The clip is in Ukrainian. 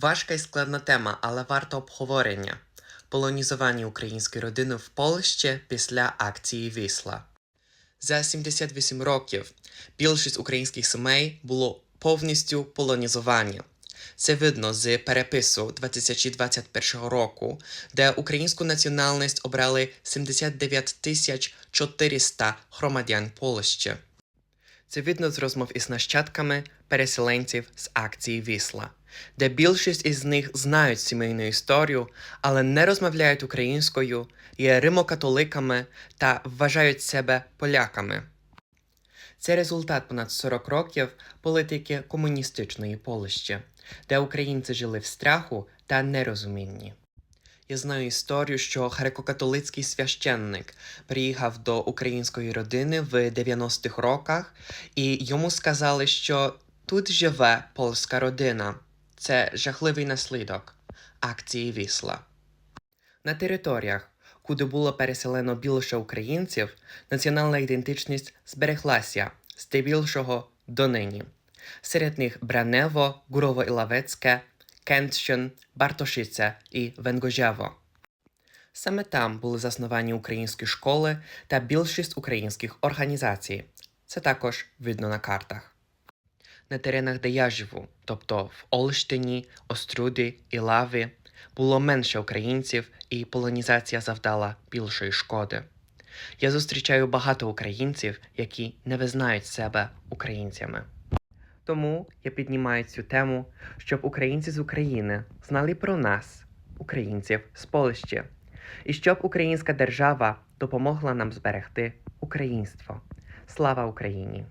Важка і складна тема, але варта обговорення. Полонізування української родини в Польщі після акції Вісла. За 78 років більшість українських сімей було повністю полонізовані. Це видно з перепису 2021 року, де українську національність обрали 79 тисяч 400 громадян Польщі. Це видно з розмов із нащадками переселенців з акції Вісла, де більшість із них знають сімейну історію, але не розмовляють українською, є римокатоликами та вважають себе поляками. Це результат понад 40 років політики комуністичної Польщі, де українці жили в страху та нерозумінні. Я знаю історію, що греко-католицький священник приїхав до української родини в 90-х роках, і йому сказали, що тут живе польська родина. Це жахливий наслідок акції Вісла. На територіях, куди було переселено більше українців, національна ідентичність збереглася здебільшого донині. Серед них Бранево, Гурово-Іловецьке, Кентщин, Бартошиця і Венгожево. Саме там були засновані українські школи та більшість українських організацій. Це також видно на картах. На теренах, де я живу, тобто в Олштині, Оструді і Лаві, було менше українців, і полонізація завдала більшої шкоди. Я зустрічаю багато українців, які не визнають себе українцями. Тому я піднімаю цю тему, щоб українці з України знали про нас, українців з Польщі, і щоб українська держава допомогла нам зберегти українство. Слава Україні!